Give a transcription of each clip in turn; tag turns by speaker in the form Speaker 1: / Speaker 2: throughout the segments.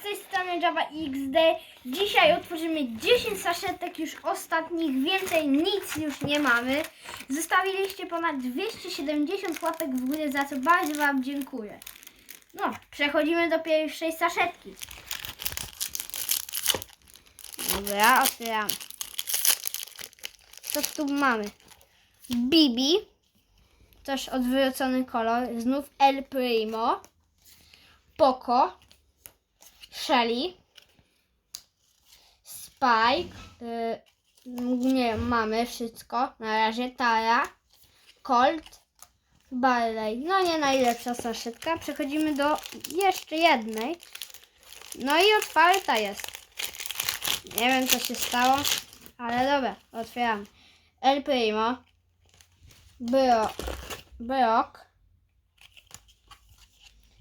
Speaker 1: z tej strony Java XD. Dzisiaj otworzymy 10 saszetek już ostatnich, więcej nic już nie mamy. Zostawiliście ponad 270 łapek w górę, za co bardzo Wam dziękuję. No, przechodzimy do pierwszej saszetki. Dobra, otwieramy. Co tu mamy? Bibi. Też odwrócony kolor. Znów El Primo. Poco. Shelly. Spike. Y, nie mamy wszystko. Na razie Tara. Colt. Barley. No nie najlepsza saszetka. Przechodzimy do jeszcze jednej. No i otwarta jest. Nie wiem co się stało. Ale dobra, otwieramy. El Primo. Bro, Brock.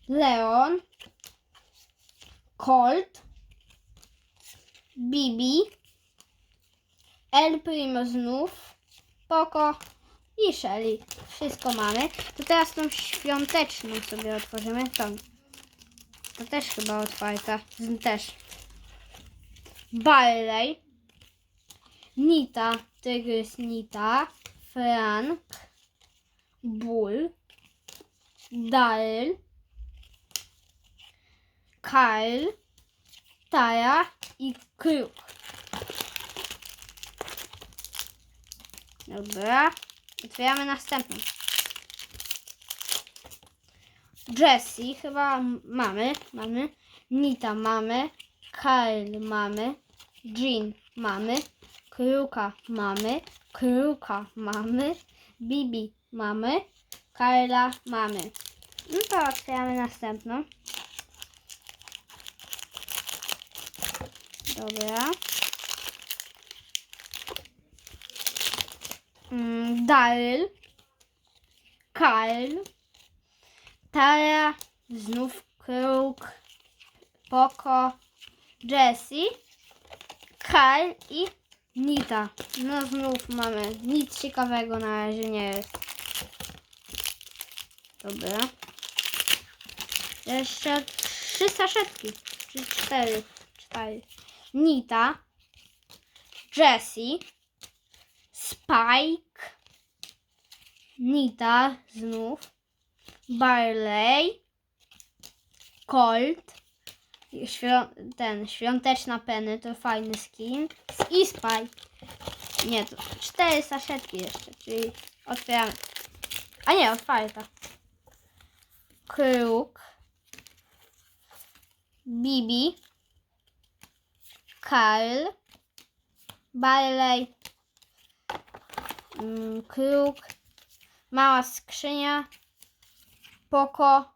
Speaker 1: Leon. Colt. Bibi. El Primo znów. Poco i Shelly. Wszystko mamy. To teraz tą świąteczną sobie otworzymy. Tą. To też chyba otwarta. Też. Barley. Nita. Tygrys Nita. Frank. Bull. Daryl. Kyle. Tara i Kruk. Dobra. Otwieramy następną. Jessie chyba mamy. Mamy. Nita mamy. Kyle mamy. Jean mamy. Kruka mamy. Kruka mamy. Bibi mamy. Kyla mamy. No to otwieramy następną. Dobra. Mm, Daryl. Kyle. Tara. Znów Kruk. Poco. Jessie. Kyle i Nita. No znów mamy. Nic ciekawego na razie nie jest. Dobra. Jeszcze trzy saszetki. Czy cztery. Cztery. Nita. Jessie. Spike. Nita znów. Barley. Colt. Ten, świąteczna penny to fajny skin. I Spike. Nie, to cztery saszetki jeszcze, czyli otwieramy. A nie, otwarta. Kruk. Bibi. Karl. Barley. mm, Kruk. Mała skrzynia. Poko.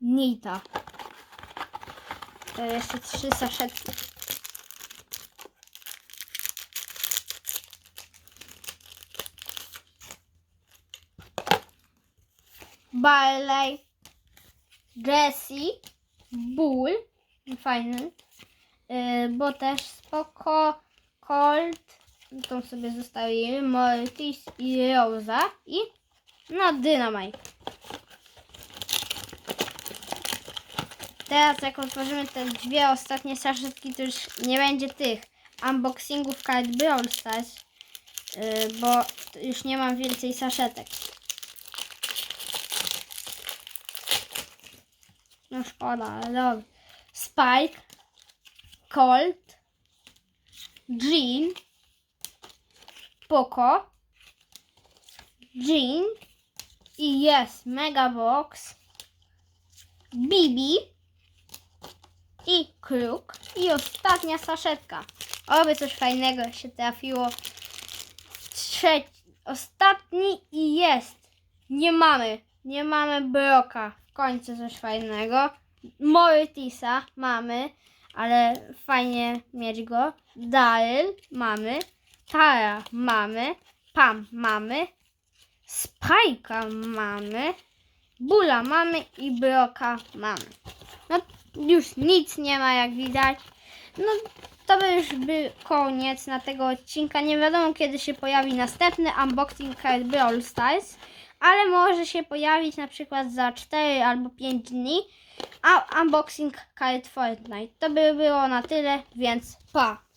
Speaker 1: Nita. To jeszcze trzy saszetki. Barley, Jessie, Bull, fajny, bo też spoko, Colt, tą sobie zostawimy, Mortis i Rosa i no Dynamite. Teraz jak otworzymy te dwie ostatnie saszetki, to już nie będzie tych unboxingów kart Brawl Stars, yy, bo już nie mam więcej saszetek. No szkoda, ale dobra. Spike, Colt, Jean, Poco, Jean i jest Megabox, Bibi i Kruk i ostatnia saszetka. Oby coś fajnego się trafiło. Trzeci, ostatni i jest. Nie mamy, nie mamy Broka. W końcu coś fajnego. Mortisa mamy, ale fajnie mieć go. Daryl mamy. Tara mamy. Pam mamy. Spajka mamy. Bula mamy i Broka mamy. No już nic nie ma jak widać. No to by już był koniec na tego odcinka. Nie wiadomo kiedy się pojawi następny unboxing card Brawl Stars, ale może się pojawić na przykład za 4 albo 5 dni. a unboxing kart Fortnite. To by było na tyle, więc pa!